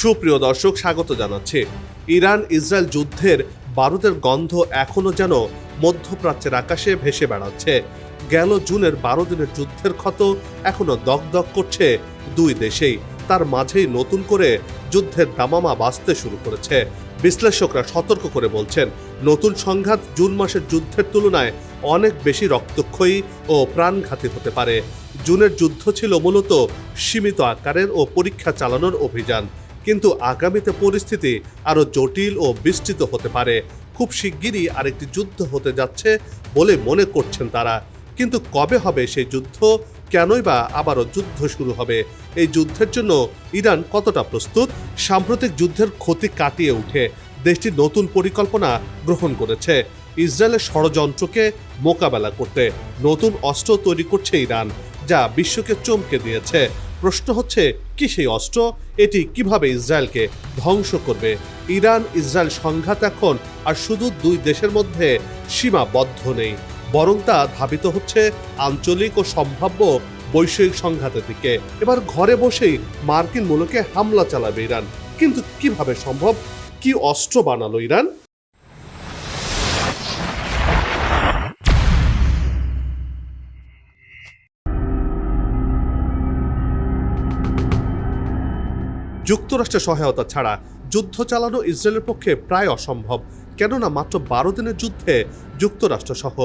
সুপ্রিয় দর্শক, স্বাগত জানাচ্ছি। ইরান ইসরায়েল যুদ্ধের বারুদের গন্ধ এখনও যেন মধ্যপ্রাচ্যের আকাশে ভেসে বেড়াচ্ছে। গেল জুনের বারো দিনের যুদ্ধের ক্ষত এখনও দগদগ করছে দুই দেশেই। তার মাঝেই নতুন করে যুদ্ধের দামামা বাঁচতে শুরু করেছে। বিশ্লেষকরা সতর্ক করে বলছেন, নতুন সংঘাত জুন মাসের যুদ্ধের তুলনায় অনেক বেশি রক্তক্ষয়ী ও প্রাণঘাতী হতে পারে। জুনের যুদ্ধ ছিল মূলত সীমিত আকারের ও পরীক্ষা চালানোর অভিযান। কিন্তু আগামীতে পরিস্থিতি আরও জটিল ও বিস্তৃত হতে পারে। খুব শিগগিরই আরেকটি যুদ্ধ হতে যাচ্ছে বলে মনে করছেন তারা। কিন্তু কবে হবে সেই যুদ্ধ? কেনই বা আবারও যুদ্ধ শুরু হবে? এই যুদ্ধের জন্য ইরান কতটা প্রস্তুত? সাম্প্রতিক যুদ্ধের ক্ষতি কাটিয়ে উঠে দেশটি নতুন পরিকল্পনা গ্রহণ করেছে। ইসরায়েলের ষড়যন্ত্রকে মোকাবেলা করতে নতুন অস্ত্র তৈরি করছে ইরান, যা বিশ্বকে চমকে দিয়েছে। প্রশ্ন হচ্ছে, কি সেই অস্ত্র? এটি কীভাবে ইসরায়েলকে ধ্বংস করবে? ইরান, ইসরায়েল সংঘাত এখন, আর শুধু দুই দেশের মধ্যে সীমাবদ্ধ নেই। বরং তা ধাবিত হচ্ছে আঞ্চলিক ও সম্ভাব্য বৈষয়িক সংঘাতের দিকে। এবার ঘরে বসেই মার্কিন মূলকে হামলা চালাবে ইরান। কিন্তু কীভাবে সম্ভব? কি অস্ত্র বানালো ইরান? যুক্তরাষ্ট্রের সহায়তা ছাড়া যুদ্ধ চালানো ইসরায়েলের পক্ষে প্রায় অসম্ভব। কেননা মাত্র বারো দিনের যুদ্ধে যুক্তরাষ্ট্র সহ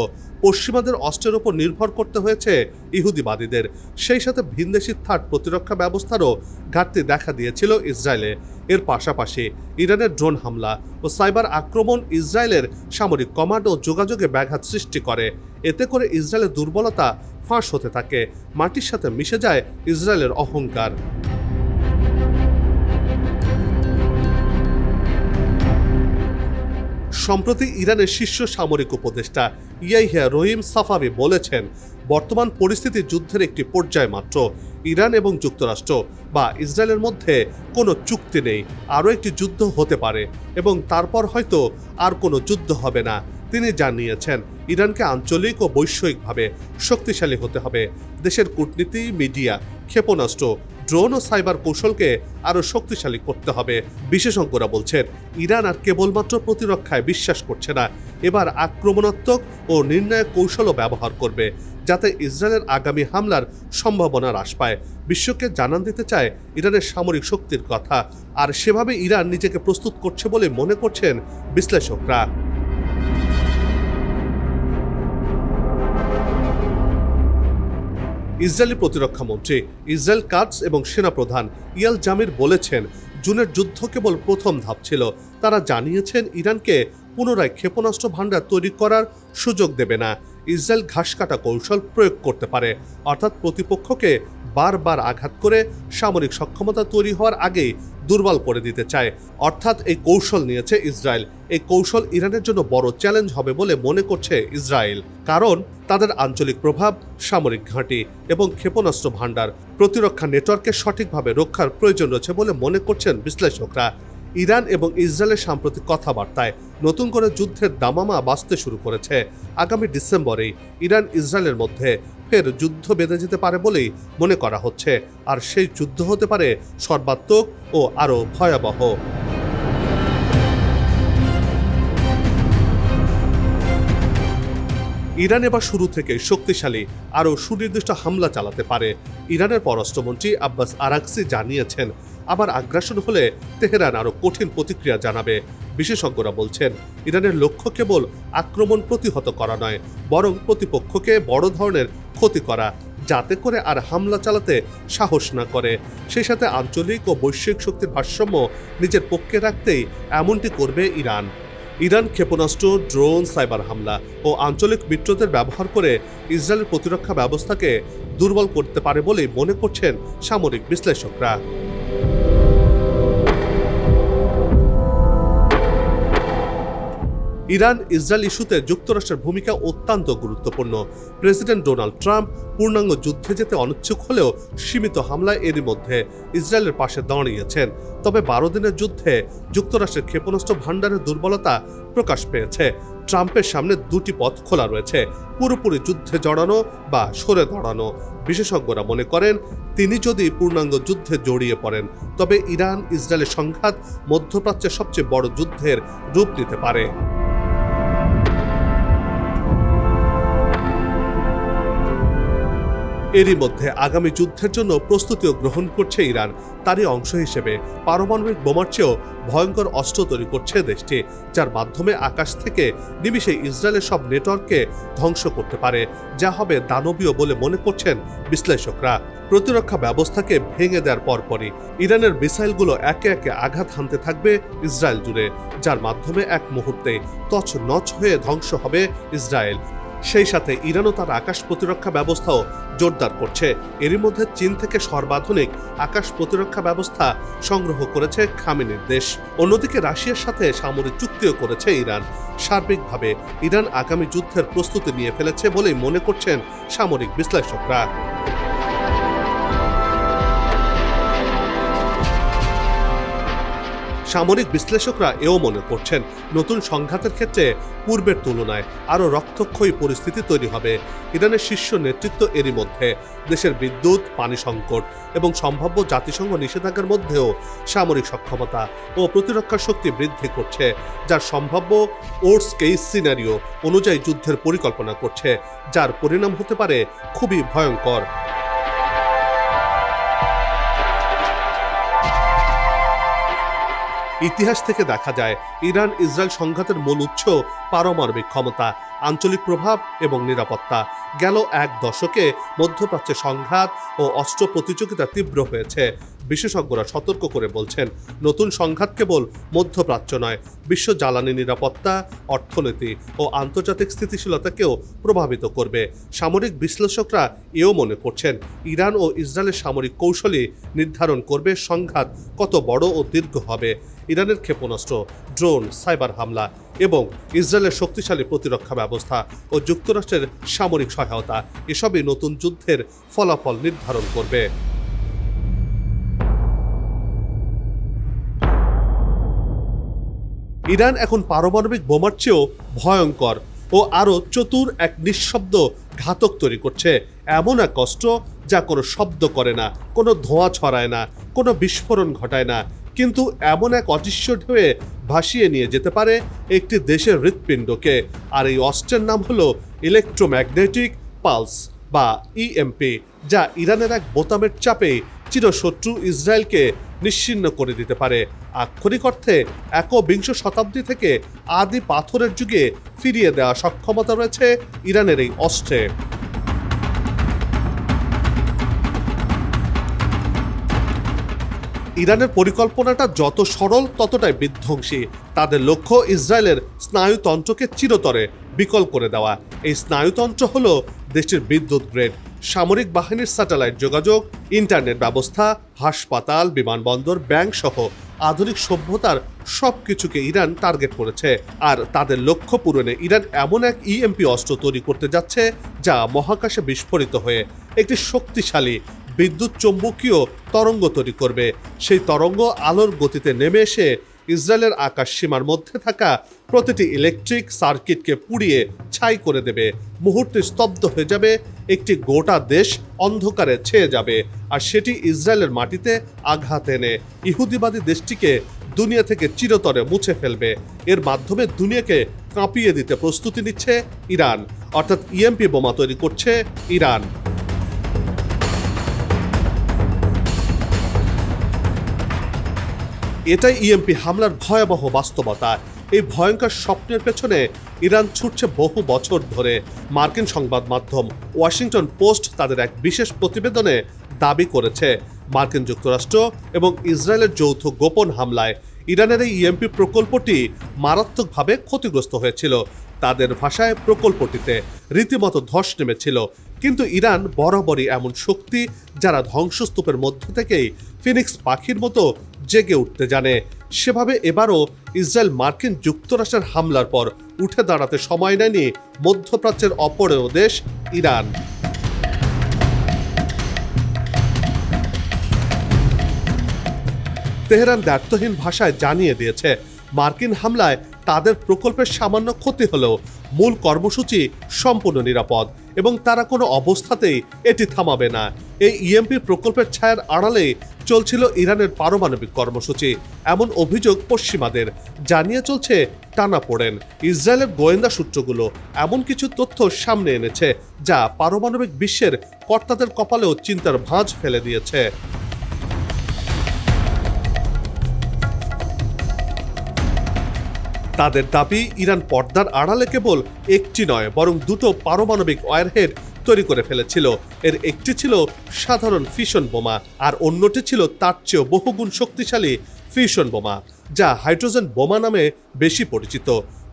পশ্চিমাদের অস্ত্রের ওপর নির্ভর করতে হয়েছে ইহুদিবাদীদের। সেই সাথে ভিনদেশি থার্ড প্রতিরক্ষা ব্যবস্থারও ঘাটতি দেখা দিয়েছিল ইসরায়েলে। এর পাশাপাশি ইরানের ড্রোন হামলা ও সাইবার আক্রমণ ইসরায়েলের সামরিক কমান্ড ও যোগাযোগে ব্যাঘাত সৃষ্টি করে। এতে করে ইসরায়েলের দুর্বলতা ফাঁস হতে থাকে, মাটির সাথে মিশে যায় ইসরায়েলের অহংকার। সম্প্রতি ইরানের শীর্ষ সামরিক উপদেষ্টা ইয়াইহা রহিম সাফাবি বলেছেন, বর্তমান পরিস্থিতি যুদ্ধের একটি পর্যায় মাত্র। ইরান এবং যুক্তরাষ্ট্র বা ইসরায়েলের মধ্যে কোনো চুক্তি নেই, আরও একটি যুদ্ধ হতে পারে এবং তারপর হয়তো আর কোনো যুদ্ধ হবে না। তিনি জানিয়েছেন, ইরানকে আঞ্চলিক ও বৈশ্বিকভাবে শক্তিশালী হতে হবে। দেশের কূটনীতি, মিডিয়া, ক্ষেপণাস্ত্র ড্রোন ও সাইবার কৌশলকে আরও শক্তিশালী করতে হবে, বিশেষজ্ঞরা বলছেন। ইরান আর কেবলমাত্র প্রতিরক্ষায় বিশ্বাস করছে না। এবার আক্রমণাত্মক ও নির্ণায়ক কৌশলও ব্যবহার করবে, যাতে ইসরায়েলের আগামী হামলার সম্ভাবনা হ্রাস পায়। বিশ্বকে জানান দিতে চায় ইরানের সামরিক শক্তির কথা। আর সেভাবে ইরান নিজেকে প্রস্তুত করছে বলে মনে করছেন বিশ্লেষকরা। ইসরায়েলি প্রতিরক্ষা মন্ত্রী ইসরায়েল কাটস এবং সেনাপ্রধান ইয়াল জামির বলেছেন, জুনের যুদ্ধ কেবল প্রথম ধাপ ছিল। তারা জানিয়েছেন ইরানকে পুনরায় ক্ষেপণাস্ত্র ভাণ্ডার তৈরি করার সুযোগ দেবে না। ইসরায়েল ঘাস কাটা কৌশল প্রয়োগ করতে পারে। অর্থাৎ প্রতিপক্ষকে বারবার আঘাত করে সামরিক সক্ষমতা তৈরি হওয়ার আগেই দুর্বল করে দিতে চায়। অর্থাৎ এই কৌশল নিয়েছে ইসরায়েল। এই কৌশল ইরানের জন্য বড় চ্যালেঞ্জ হবে বলে মনে করছে ইসরায়েল। কারণ তাদের আঞ্চলিক প্রভাব, সামরিক ঘাঁটি এবং ক্ষেপণাস্ত্র ভাণ্ডার প্রতিরক্ষা নেটওয়ার্কে সঠিকভাবে রক্ষার প্রয়োজন রয়েছে বলে মনে করছেন বিশ্লেষকরা। ইরান এবং ইসরায়েলের সাম্প্রতিক কথাবার্তায় নতুন করে যুদ্ধের দামামা বাঁচতে শুরু করেছে। আগামী ডিসেম্বরেই ইরান ইসরায়েলের মধ্যে ফের যুদ্ধ বেঁধে যেতে পারে বলেই মনে করা হচ্ছে। আর সেই যুদ্ধ হতে পারে সর্বাত্মক ও আরও ভয়াবহ। ইরান এবার শুরু থেকে শক্তিশালী আরও সুনির্দিষ্ট হামলা চালাতে পারে। ইরানের পররাষ্ট্রমন্ত্রী আব্বাস আরাকসি জানিয়েছেন, আবার আগ্রাসন হলে তেহরান আরও কঠিন প্রতিক্রিয়া জানাবে। বিশেষজ্ঞরা বলছেন, ইরানের লক্ষ্য কেবল আক্রমণ প্রতিহত করা নয়, বরং প্রতিপক্ষকে বড় ধরনের ক্ষতি করা, যাতে করে আর হামলা চালাতে সাহস না করে। সেই সাথে আঞ্চলিক ও বৈশ্বিক শক্তির ভারসাম্য নিজের পক্ষে রাখতেই এমনটি করবে ইরান। ইরান ক্ষেপণাস্ত্র, ড্রোন, সাইবার হামলা ও আঞ্চলিক মিত্রদের ব্যবহার করে ইসরায়েলের প্রতিরক্ষা ব্যবস্থাকে দুর্বল করতে পারে বলে মনে করছেন সামরিক বিশ্লেষকরা। ইরান ইসরায়েল ইস্যুতে যুক্তরাষ্ট্রের ভূমিকা অত্যন্ত গুরুত্বপূর্ণ। প্রেসিডেন্ট ডোনাল্ড ট্রাম্প পূর্ণাঙ্গ যুদ্ধে যেতে অনিচ্ছুক হলেও সীমিত হামলায় এরই মধ্যে ইসরায়েলের পাশে দাঁড়িয়েছেন। তবে বারো দিনের যুদ্ধে যুক্তরাষ্ট্রের ক্ষেপণাস্ত্র ভাণ্ডারের দুর্বলতা প্রকাশ পেয়েছে। ট্রাম্পের সামনে দুটি পথ খোলা রয়েছে, পুরোপুরি যুদ্ধে জড়ানো বা সরে দাঁড়ানো। বিশেষজ্ঞরা মনে করেন, তিনি যদি পূর্ণাঙ্গ যুদ্ধে জড়িয়ে পড়েন, তবে ইরান ইসরায়েলের সংঘাত মধ্যপ্রাচ্যের সবচেয়ে বড় যুদ্ধের রূপ নিতে পারে। এরই মধ্যে আগামী যুদ্ধের জন্য প্রস্তুতিও গ্রহণ করছে ইরান। তারই অংশ হিসেবে পারমাণবিক বোমার চেয়েও ভয়ঙ্কর অস্ত্র তৈরি করছে দেশটি, যার মাধ্যমে আকাশ থেকে নিমিষে ইসরায়েলের সব নেটওয়ার্ককে ধ্বংস করতে পারে। যা হবে দানবীয় বলে মনে করছেন বিশ্লেষকরা। প্রতিরক্ষা ব্যবস্থাকে ভেঙে দেওয়ার পরপরই ইরানের মিসাইলগুলো একে একে আঘাত হানতে থাকবে ইসরায়েল জুড়ে, যার মাধ্যমে এক মুহূর্তে তছ নচ হয়ে ধ্বংস হবে ইসরায়েল। সেই সাথে ইরানও তার আকাশ প্রতিরক্ষা ব্যবস্থাও জোরদার করছে। এরই মধ্যে চীন থেকে সর্বাধুনিক আকাশ প্রতিরক্ষা ব্যবস্থা সংগ্রহ করেছে খামেনের দেশ। অন্যদিকে রাশিয়ার সাথে সামরিক চুক্তিও করেছে ইরান। সার্বিকভাবে ইরান আগামী যুদ্ধের প্রস্তুতি নিয়ে ফেলেছে বলেই মনে করছেন সামরিক বিশ্লেষকরা। সামরিক বিশ্লেষকরা এও মনে করছেন, নতুন সংঘাতের ক্ষেত্রে পূর্বের তুলনায় আরও রক্তক্ষয়ী পরিস্থিতি তৈরি হবে। ইরানের শীর্ষ নেতৃত্ব এরই মধ্যে দেশের বিদ্যুৎ, পানি সংকট এবং সম্ভাব্য জাতিসংঘ নিষেধাজ্ঞার মধ্যেও সামরিক সক্ষমতা ও প্রতিরক্ষা শক্তি বৃদ্ধি করছে, যার সম্ভাব্য ওর্স কেস সিনারিও অনুযায়ী যুদ্ধের পরিকল্পনা করছে, যার পরিণাম হতে পারে খুবই ভয়ঙ্কর। ইতিহাস থেকে দেখা যায় ইরান ইসরায়েল সংঘাতের মূল উৎস পারমাণবিক ক্ষমতা। আঞ্চলিক প্রভাব এবং নিরাপত্তা। গেল এক দশকে মধ্যপ্রাচ্যে সংঘাত ও অস্ত্র প্রতিযোগিতা তীব্র হয়েছে। বিশেষজ্ঞরা সতর্ক করে বলছেন, নতুন সংঘাত কেবল মধ্যপ্রাচ্য নয়, বিশ্ব জ্বালানি নিরাপত্তা, অর্থনীতি ও আন্তর্জাতিক স্থিতিশীলতাকেও প্রভাবিত করবে। সামরিক বিশ্লেষকরা এও মনে করছেন, ইরান ও ইসরায়েলের সামরিক কৌশলই নির্ধারণ করবে সংঘাত কত বড় ও দীর্ঘ হবে। ইরানের ক্ষেপণাস্ত্র, ড্রোন, সাইবার হামলা এবং ইসরায়েলের শক্তিশালী প্রতিরক্ষা ব্যবস্থা ও যুক্তরাষ্ট্রের সামরিক সহায়তা এসবই নতুন যুদ্ধের ফলাফল নির্ধারণ করবে। ইরান এখন পারমাণবিক বোমার চেয়েও ভয়ঙ্কর ও আরও চতুর এক নিঃশব্দ ঘাতক তৈরি করছে। এমন এক কষ্ট যা কোনো শব্দ করে না, কোনো ধোঁয়া ছড়ায় না, কোনো বিস্ফোরণ ঘটায় না। কিন্তু এমন এক অদৃশ্য ঢেউয়ে ভাসিয়ে নিয়ে যেতে পারে একটি দেশের হৃৎপিণ্ডকে। আর এই অস্ত্রের নাম হলো ইলেকট্রোম্যাগনেটিক পালস বা ইএমপি যা ইরানের এক বোতামের চাপে চিরশত্রু ইসরায়েলকে নিশ্চিন্ন করে দিতে পারে। আক্ষরিক অর্থে, একবিংশ শতাব্দী থেকে আদি পাথরের যুগে ফিরিয়ে দেওয়া সক্ষমতা রয়েছে ইরানের এই অস্ত্রে। ইরানের পরিকল্পনাটা যত সরল, ততটাই বিধ্বংসী। তাদের লক্ষ্য ইসরায়েলের স্নায়ুতন্ত্রকে চিরতরে বিকল করে দেওয়া। এই স্নায়ুতন্ত্র হল দেশটির বিদ্যুৎ গ্রেড, সামরিক বাহিনীর স্যাটেলাইট যোগাযোগ, ইন্টারনেট ব্যবস্থা, হাসপাতাল, বিমানবন্দর ব্যাংক সহ আধুনিক সভ্যতার সব কিছুকে ইরান টার্গেট করেছে। আর তাদের লক্ষ্য পূরণে ইরান এমন এক ইএমপি অস্ত্র তৈরি করতে যাচ্ছে, যা মহাকাশে বিস্ফোরিত হয়ে একটি শক্তিশালী বিদ্যুৎ চৌম্বকীয় তরঙ্গ তৈরি করবে। সেই তরঙ্গ আলোর গতিতে নেমে এসে ইসরায়েলের আকাশ সীমার মধ্যে থাকা প্রতিটি ইলেকট্রিক সার্কিটকে পুড়িয়ে ছাই করে দেবে। মুহূর্তে স্তব্ধ হয়ে যাবে, একটি গোটা দেশ অন্ধকারে ছেয়ে যাবে আর সেটি ইসরায়েলের মাটিতে আঘাত এনে ইহুদিবাদী দেশটিকে দুনিয়া থেকে চিরতরে মুছে ফেলবে। এর মাধ্যমে দুনিয়াকে কাঁপিয়ে দিতে প্রস্তুতি নিচ্ছে ইরান। অর্থাৎ ইএমপি বোমা তৈরি করছে ইরান। এটাই ইএমপি হামলার ভয়াবহ বাস্তবতা। এই ভয়ঙ্কর স্বপ্নের পেছনে ইরান ছুটছে বহু বছর ধরে। মার্কিন সংবাদ মাধ্যম ওয়াশিংটন পোস্ট তাদের এক বিশেষ প্রতিবেদনে দাবি করেছে। মার্কিন যুক্তরাষ্ট্র এবং ইসরায়েলের যৌথ গোপন হামলায় ইরানের এই ইএমপি প্রকল্পটি মারাত্মকভাবে ক্ষতিগ্রস্ত হয়েছিল। তাদের ভাষায় প্রকল্পটিতে রীতিমতো ধস নেমেছিল। কিন্তু ইরান বরাবরই এমন শক্তি যারা ধ্বংসস্তূপের মধ্য থেকেই ফিনিক্স পাখির মতো জেগে উঠতে জানে। সেভাবে এবারও ইসরায়েল মার্কিন যুক্তরাষ্ট্রের হামলার পর উঠে দাঁড়াতে সময় নেয়নি মধ্যপ্রাচ্যের অপরেও দেশ, ইরান। তেহরান দ্ব্যর্থহীন ভাষায় জানিয়ে দিয়েছে, মার্কিন হামলায় তাদের প্রকল্পের সামান্য ক্ষতি হলেও মূল কর্মসূচি সম্পূর্ণ নিরাপদ এবং তারা কোনো অবস্থাতেই এটি থামাবে না। এই ইএমপি প্রকল্পের ছায়ার আড়ালে চলছিল ইরানের পারমাণবিক কর্মসূচি। এমন অভিযোগ পশ্চিমাদের। জানিয়ে চলছে, টানা পড়েন। ইসরায়েলের গোয়েন্দা সূত্রগুলো এমন কিছু তথ্য সামনে এনেছে, যা পারমাণবিক বিশ্বের কর্তাদের কপালেও চিন্তার ভাঁজ ফেলে দিয়েছে। তাদের দাবি, ইরান পর্দার আড়ালে কেবল একটি নয়, বরং দুটো পারমাণবিক ওয়ারহেড তৈরি করে ফেলেছিল। এর একটি ছিল সাধারণ ফিশন বোমা আর অন্যটি ছিল তার চেয়েও বহুগুণ শক্তিশালী ফিশন বোমা, যা হাইড্রোজেন বোমা নামে বেশি পরিচিত।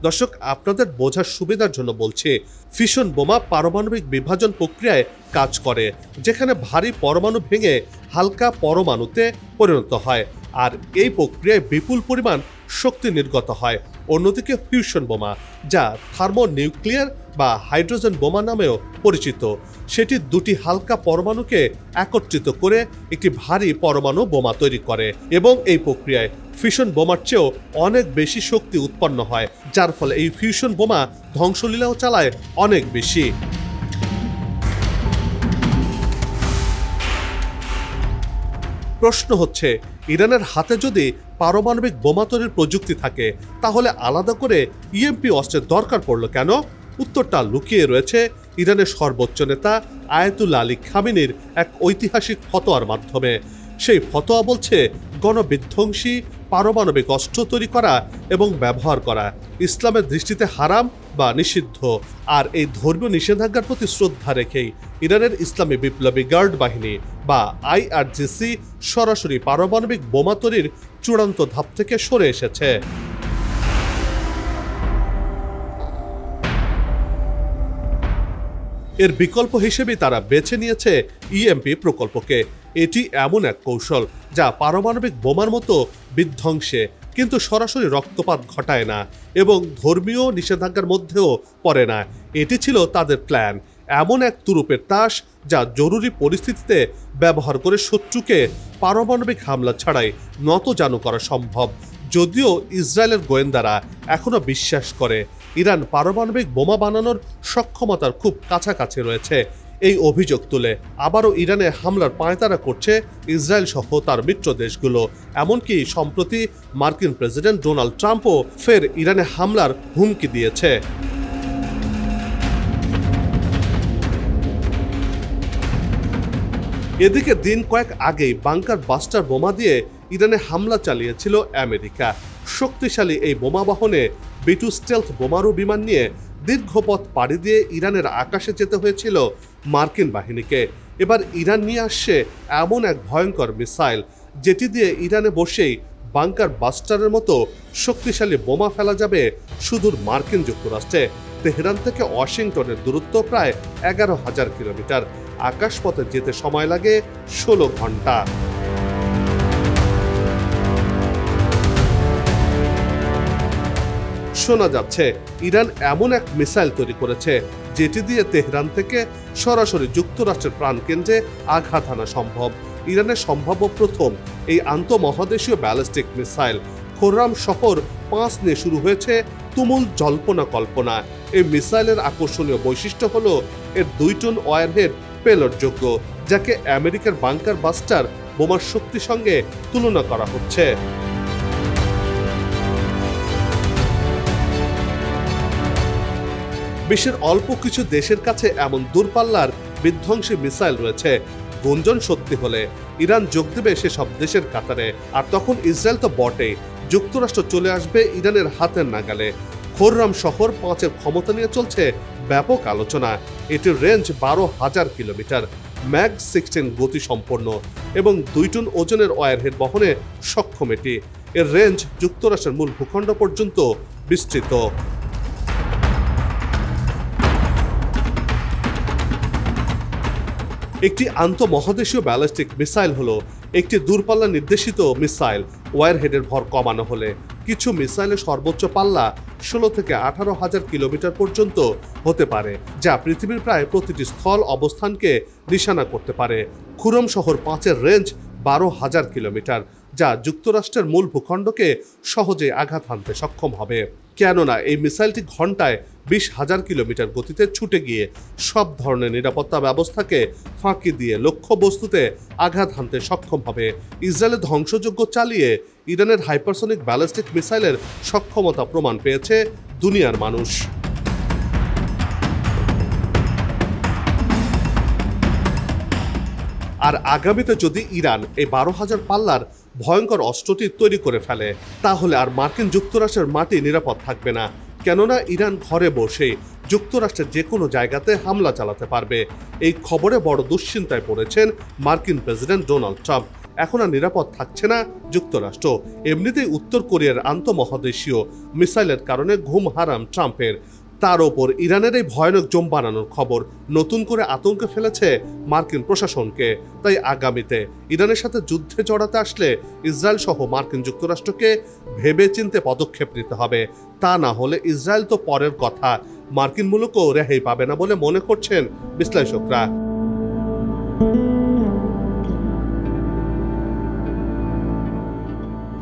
দর্শক, আপনাদের বোঝার সুবিধার জন্য বলছি ফিশন বোমা পারমাণবিক বিভাজন প্রক্রিয়ায় কাজ করে, যেখানে ভারী পরমাণু ভেঙে হালকা পরমাণুতে পরিণত হয়। আর এই প্রক্রিয়ায় বিপুল পরিমাণ শক্তি নির্গত হয়। অন্যদিকে ফিউশন বোমা, যা থার্মোনিউক্লিয়ার বা হাইড্রোজেন বোমা নামেও পরিচিত। সেটি দুটি হালকা পরমাণুকে একত্রিত করে একটি ভারী পরমাণু বোমা তৈরি করে এবং এই প্রক্রিয়ায় ফিউশন বোমার চেয়েও অনেক বেশি শক্তি উৎপন্ন হয়, যার ফলে এই ফিউশন বোমা ধ্বংসলীলাও চালায় অনেক বেশি। প্রশ্ন হচ্ছে, ইরানের হাতে যদি পারমাণবিক বোমা তৈরির প্রযুক্তি থাকে, তাহলে আলাদা করে ইএমপি অস্ত্রের দরকার পড়ল কেন? উত্তরটা লুকিয়ে রয়েছে ইরানের সর্বোচ্চ নেতা আয়াতুল্লা আলী খামিনির এক ঐতিহাসিক ফতোয়ার মাধ্যমে। সেই ফতোয়া বলছে, গণবিধ্বংসী পারমাণবিক অস্ত্র তৈরি করা এবং ব্যবহার করা ইসলামের দৃষ্টিতে হারাম বা নিষিদ্ধ। আর এই ধর্মীয় নিষেধাজ্ঞার প্রতি শ্রদ্ধা রেখেই ইরানের ইসলামী বিপ্লবী গার্ড বাহিনী বা আইআরজিসি সরাসরি পারমাণবিক বোমা তৈরির চূড়ান্ত ধাপ থেকে সরে এসেছে। এর বিকল্প হিসেবে তারা বেছে নিয়েছে ইএমপি প্রকল্পকে। এটি এমন এক কৌশল যা পারমাণবিক বোমার মতো বিধ্বংসে, কিন্তু সরাসরি রক্তপাত ঘটায় না এবং ধর্মীয় নিষেধাজ্ঞার মধ্যেও পড়ে না। এটি ছিল তাদের প্ল্যান এমন এক তুরুপের তাস যা জরুরি পরিস্থিতিতে ব্যবহার করে শত্রুকে পারমাণবিক হামলা ছাড়াই নত জানু করা সম্ভব। যদিও ইসরায়েলের গোয়েন্দারা এখনও বিশ্বাস করে ইরান পারমাণবিক বোমা বানানোর সক্ষমতার খুব কাছাকাছি রয়েছে। এই অভিযোগ তুলে আবারও ইরানে হামলার পায়তারা করছে ইসরায়েল সহ তার মিত্র দেশগুলো। এমনকি সম্প্রতি মার্কিন প্রেসিডেন্ট ডোনাল্ড ট্রাম্পও ফের ইরানে হামলার হুমকি দিয়েছে। এদিকে দিন কয়েক আগেই বাংকার বাস্টার বোমা দিয়ে ইরানে হামলা চালিয়েছিল আমেরিকা। শক্তিশালী এই বোমা বহনে বিটু স্টেলথ বোমারু বিমান নিয়ে দীর্ঘ পথ পাড়ি দিয়ে ইরানের আকাশে যেতে হয়েছিল মার্কিন বাহিনীকে। এবার ইরান নিয়ে আসছে এমন এক ভয়ঙ্কর মিসাইল, যেটি দিয়ে ইরানে বসেই বাংকার বাস্টারের মতো শক্তিশালী বোমা ফেলা যাবে সুদূর মার্কিন যুক্তরাষ্ট্রে। তেহরান থেকে ওয়াশিংটনের দূরত্ব প্রায় এগারো হাজার কিলোমিটার। আকাশপথে যেতে সময় লাগে ষোলো ঘণ্টা। শোনা যাচ্ছে, ইরান এমন এক মিসাইল তৈরি করেছে, যেটি দিয়ে তেহরান থেকে সরাসরি যুক্তরাষ্ট্রের প্রাণকেন্দ্রে আঘাত আনা সম্ভব। ইরানের সম্ভাব্য প্রথম এই আন্তঃমহাদেশীয় ব্যালিস্টিক মিসাইল খোররাম শহর পাঁচ নিয়ে শুরু হয়েছে তুমুল জল্পনা কল্পনা এই মিসাইলের আকর্ষণীয় বৈশিষ্ট্য হল এর দুই টন ওয়ারহেড পেলোডযোগ্য, যাকে আমেরিকার বাংকার বাস্টার বোমার শক্তির সঙ্গে তুলনা করা হচ্ছে। বিশ্বের অল্প কিছু দেশের কাছে এমন দূরপাল্লার বিধ্বংসী মিসাইল রয়েছে, গুঞ্জন সত্যি হলে। ইরান যোগ দেবে সেসব দেশের কাতারে, আর তখন ইসরায়েল তো বটেই। যুক্তরাষ্ট্র চলে আসবে ইরানের হাতের নাগালে। খোররাম শহর পাঁচের ক্ষমতা নিয়ে চলছে ব্যাপক আলোচনা। এটির রেঞ্জ বারো হাজার কিলোমিটার। ম্যাগ সিক্সটিন গতি সম্পন্ন এবং দুই টন ওজনের ওয়ারহেড বহনে সক্ষম এটি। এর রেঞ্জ যুক্তরাষ্ট্রের মূল ভূখণ্ড পর্যন্ত বিস্তৃত। একটি আন্তঃমহাদেশীয় ব্যালিস্টিক মিসাইল হলো একটি দূরপাল্লা নির্দেশিত মিসাইল। ওয়ারহেডের ভর কমানো হলে কিছু মিসাইলের সর্বোচ্চ পাল্লা ষোলো থেকে আঠারো হাজার কিলোমিটার পর্যন্ত হতে পারে, যা পৃথিবীর প্রায় প্রতিটি স্থল অবস্থানকে নিশানা করতে পারে। খুরম শহর পাঁচের রেঞ্জ বারো হাজার কিলোমিটার, যা যুক্তরাষ্ট্রের মূল ভূখণ্ডকে সহজে আঘাত হানতে সক্ষম হবে। কেননা এই মিসাইলটি ঘন্টায় বিশ হাজার কিলোমিটার গতিতে ছুটে গিয়ে সব ধরনের নিরাপত্তা ব্যবস্থাকে ফাঁকি দিয়ে লক্ষ্য বস্তুতে আঘাত হানতে সক্ষম হবে। ইসরায়েলের ধ্বংসযোগ্য চালিয়ে ইরানের হাইপারসনিক ব্যালিস্টিক মিসাইলের সক্ষমতা প্রমাণ পেয়েছে দুনিয়ার মানুষ। আর আগামীতে যদি ইরান এই বারো হাজার পাল্লার ভয়ঙ্কর অস্ত্রটি তৈরি করে ফেলে, তাহলে আর মার্কিন যুক্তরাষ্ট্রের মাটি নিরাপদ থাকবে না। কেননা ইরান ঘরে বসে যুক্তরাষ্ট্রের যে কোনো জায়গাতে হামলা চালাতে পারবে। এই খবরে বড় দুশ্চিন্তায় পড়েছেন মার্কিন প্রেসিডেন্ট ডোনাল্ড ট্রাম্প। এখন আর নিরাপদ থাকছে না যুক্তরাষ্ট্র। এমনিতেই উত্তর কোরিয়ার আন্তঃমহাদেশীয় মিসাইলের কারণে ঘুম হারাম ট্রাম্পের। তার ওপর ইরানের এই ভয়ানক জম বানানোর খবর নতুন করে আতঙ্কে ফেলেছে মার্কিন প্রশাসনকে। তাই আগামীতে ইরানের সাথে যুদ্ধে জড়াতে আসলে ইসরায়েল সহ মার্কিন যুক্তরাষ্ট্রকে ভেবে চিনতে পদক্ষেপ নিতে হবে। তা না হলে ইসরায়েল তো পরের কথা। মার্কিন মূলকও রেহাই পাবে না বলে মনে করছেন বিশ্লেষকরা।